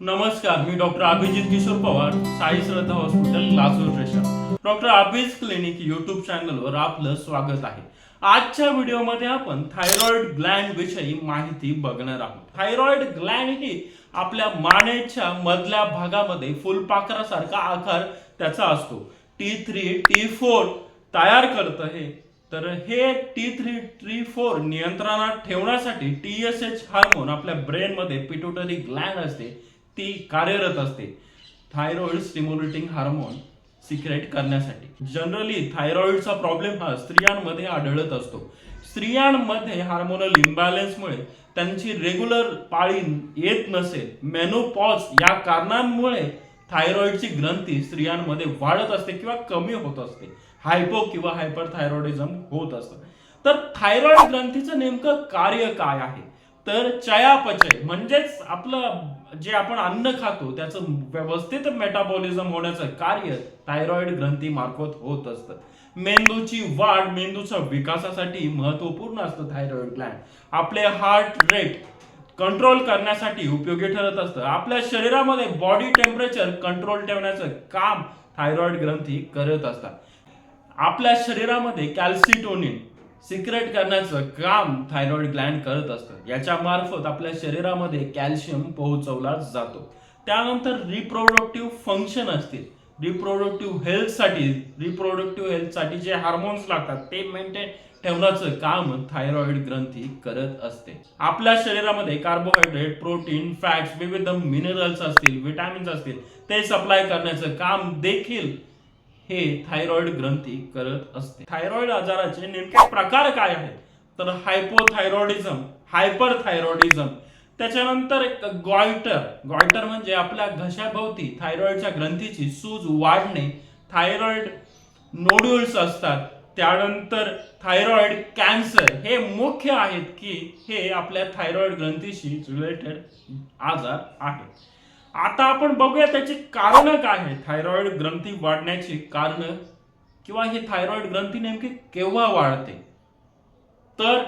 नमस्कार मी doctor Abhijit Kishor Pawar Sai Shraddha hospital Lasur station doctor Abhij clinic YouTube चॅनलवर आपलं स्वागत आहे. आजच्या व्हिडिओमध्ये आपण थायरॉइड ग्लँड विषयी माहिती बघणार आहोत. थायरॉइड ग्लँड ही आपल्या मानेच्या मधल्या भागामध्ये फुलपाखरासारखा आकार त्याचा असतो. टी थ्री टी फोर तयार करतं हे. तर हे टी थ्री टी फोर नियंत्रणात ठेवण्यासाठी टी एस एच हार्मोन आपल्या ब्रेनमध्ये पिट्युटरी ग्लँड असते. ती कार्यरत असते. थायरॉइड स्टिम्युलेटिंग हार्मोन सिक्रेट करण्यासाठी. जनरली थायरॉइडचा प्रॉब्लेम हा स्त्रियांमध्ये आढळत असतो. स्त्रियांमध्ये हार्मोनल इम्बॅलन्समुळे त्यांची रेग्युलर पाळी येत नसेल. मेनोपॉज या कारणांमुळे थायरॉइडची ग्रंथी स्त्रियांमध्ये वाढत असते किंवा कमी होत असते. हायपो किंवा हायपर थायरॉइडिझम होत असतं. तर थायरॉइड ग्रंथीचं नेमकं कार्य काय आहे? तर चयापचय म्हणजेच आपलं जे आपण अन्न खातो त्याचं व्यवस्थित मेटाबॉलिझम होण्याचं कार्य थायरॉइड ग्रंथी मार्फत होत असतं. मेंदूची वाढ मेंदूच्या विकासासाठी महत्त्वपूर्ण असतं थायरॉइड ग्लँड आपले हार्ट रेट कंट्रोल करण्यासाठी उपयोगी ठरत असतं. आपल्या शरीरामध्ये बॉडी टेम्परेचर कंट्रोल ठेवण्याचं काम थायरॉइड ग्रंथी करत असतात. आपल्या शरीरामध्ये कॅल्सिटोनिन सिक्रेट करण्याचं काम थायरॉइड ग्लँड करत असतं. याच्या मार्फत आपल्या शरीरामध्ये कॅल्शियम पोहोचवला जातो. त्यानंतर रिप्रोडक्टिव्ह फंक्शन असतील. रिप्रोडक्टिव्ह हेल्थसाठी रिप्रोडक्टिव्ह हेल्थसाठी जे हार्मोन्स लागतात ते मेंटेन ठेवण्याचं काम थायरॉइड ग्रंथी करत असते. आपल्या शरीरामध्ये कार्बोहायड्रेट प्रोटीन फॅट्स विविध मिनरल्स असतील विटॅमिन्स असतील ते सप्लाय करण्याचं काम देखील हे थायरॉइड ग्रंथी करत असते. थायरॉइड आजाराचे नेमके प्रकार काय आहेत? तर हायपोथायरॉइडिझम हायपर थायरॉइडिझम त्याच्यानंतर एक गॉयटर गॉयटर म्हणजे आपल्या घशाभोवती थायरॉइडच्या ग्रंथीची सूज वाढणे. थायरॉइड नोड्युल्स असतात. त्यानंतर थायरॉइड कॅन्सर हे मुख्य आहेत की हे आपल्या थायरॉइड ग्रंथीशी रिलेटेड आजार आहेत. आता आपण बघूया त्याची कारण काय आहे थायरॉइड ग्रंथी वाढण्याची कारण किंवा ही थायरॉइड ग्रंथी नेमकी केव्हा वाढते? तर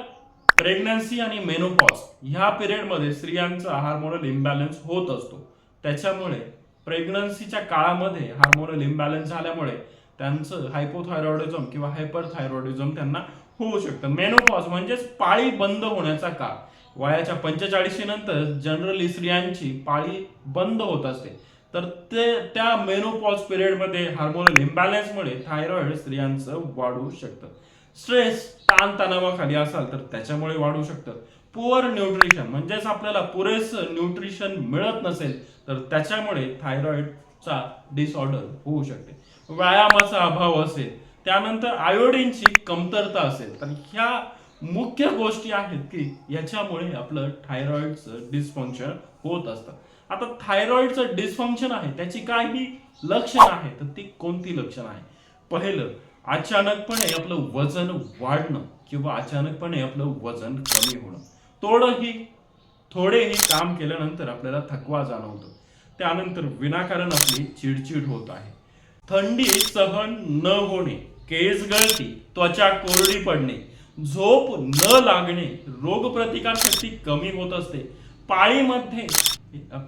प्रेग्नन्सी आणि मेनोपॉज ह्या पिरियडमध्ये स्त्रियांचा हार्मोनल इम्बॅलन्स होत असतो. त्याच्यामुळे प्रेग्नन्सीच्या काळामध्ये हार्मोनल इम्बॅलन्स झाल्यामुळे त्यांचं हायपोथायरॉइडिझम किंवा हायपर थायरॉइडिझम त्यांना होऊ शकतं. मेनोपॉज म्हणजेच पाळी बंद होण्याचा काळ. वयाच्या पंचेचाळीशी नंतर जनरली स्त्रियांची पाळी बंद होत असते. तर ते त्या मेनोपॉज पिरियडमध्ये हार्मोनल इम्बॅलन्समुळे थायरॉइड स्त्रियांचं वाढू शकतं. स्ट्रेस ताण तणावाखाली असाल तर त्याच्यामुळे वाढू शकतं. पुअर न्यूट्रिशन म्हणजेच आपल्याला पुरेसं न्यूट्रिशन मिळत नसेल तर त्याच्यामुळे थायरॉइडचा डिसऑर्डर होऊ शकते. व्यायामाचा अभाव असेल त्यानंतर आयोडीनची कमतरता असेल तर ह्या मुख्य गोष्टी आहेत की याच्यामुळे आपलं थायरॉइडचं डिस्फंक्शन होत असतं. आता थायरॉइडचं डिस्फंक्शन आहे त्याची काही लक्षणं आहेत तर ती कोणती लक्षणं आहे पहिलं अचानकपणे आपलं वजन वाढणं किंवा अचानकपणे आपलं वजन कमी होणं. थोडंही थोडेही काम केल्यानंतर आपल्याला थकवा जाणवतो. त्यानंतर विनाकारण आपली चिडचिड होत आहे. थंडी सहन न होणे केस गळती त्वचा कोरडी पडणे झोप न लागणे रोगप्रतिकार शक्ती कमी होत असते. पाळीमध्ये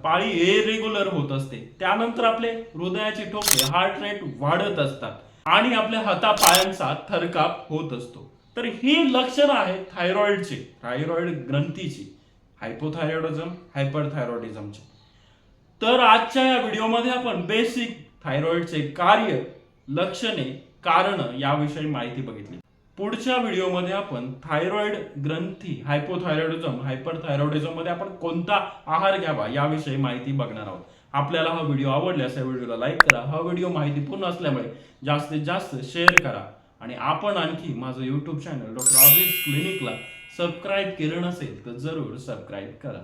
पाळी इरेग्युलर होत असते. त्यानंतर आपले हृदयाचे ठोके हार्ट रेट वाढत असतात आणि आपल्या हातापायांचा थरकाप होत असतो. तर ही लक्षणं आहेत थायरॉइडची थायरॉइड ग्रंथीची हायपोथायरॉइडिझम हायपरथायरॉइडिझमची तर आजच्या या व्हिडिओमध्ये आपण बेसिक थायरॉइडचे कार्य लक्षणे कारण याविषयी माहिती बघितली. पुढच्या व्हिडिओमध्ये आपण थायरॉइड ग्रंथी हायपोथायरॉइडिझम हायपरमध्ये आपण कोणता आहार घ्यावा याविषयी माहिती बघणार आहोत. आपल्याला हा व्हिडिओ आवडल्यास या व्हिडिओला लाईक करा. हा व्हिडिओ माहितीपूर्ण असल्यामुळे जास्तीत जास्त शेअर करा. आणि आपण आणखी माझं यूट्यूब चॅनल डॉक्टर ऑबिस क्लिनिकला सबस्क्राईब केलं नसेल तर जरूर सबस्क्राईब करा.